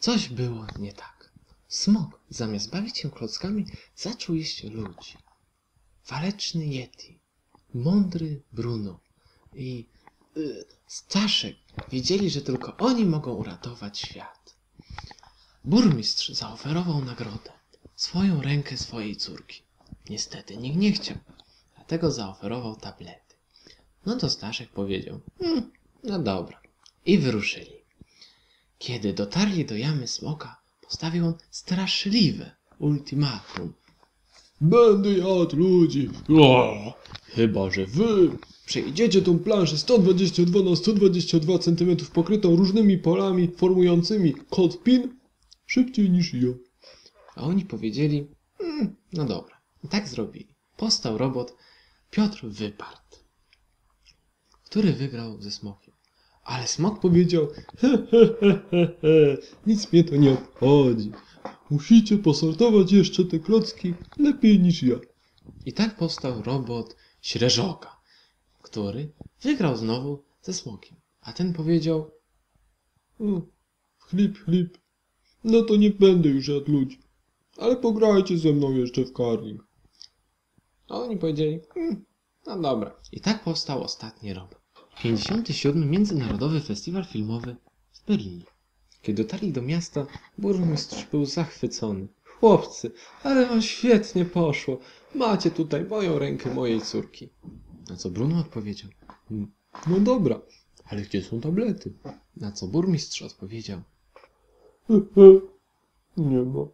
Coś było nie tak. Smok, zamiast bawić się klockami, zaczął jeść ludzi. Waleczny Yeti, mądry Bruno i y, Staszek wiedzieli, że tylko oni mogą uratować świat. Burmistrz zaoferował nagrodę. Swoją rękę swojej córki. Niestety nikt nie chciał, dlatego zaoferował tablety. No to Staszek powiedział, hmm, no dobra. I wyruszyli. Kiedy dotarli do jamy smoka, postawił on straszliwe ultimatum. Będę jadł ludzi. O, chyba, że wy przejdziecie tą planszę 122 na 122 cm pokrytą różnymi polami formującymi kod PIN szybciej niż ja. A oni powiedzieli, mm, no dobra. I tak zrobili. Postał robot Piotr Wypart, który wygrał ze smokiem. Ale smok powiedział, He, he, he, he. Nic mnie to nie obchodzi. Musicie posortować jeszcze te klocki lepiej niż ja. i tak powstał robot Śreżoka, który wygrał znowu ze smokiem. A ten powiedział, chlip, chlip. No to nie będę już jadł ludzi. Ale pograjcie ze mną jeszcze w karling. a oni powiedzieli, mm, no dobra. I tak powstał ostatni robot. 57. Międzynarodowy Festiwal Filmowy w Berlinie. Kiedy dotarli do miasta, burmistrz był zachwycony. Chłopcy, ale wam świetnie poszło. Macie tutaj moją rękę mojej córki. Na co Bruno odpowiedział, "Mm, No dobra, ale gdzie są tablety? na co burmistrz odpowiedział. Nie ma.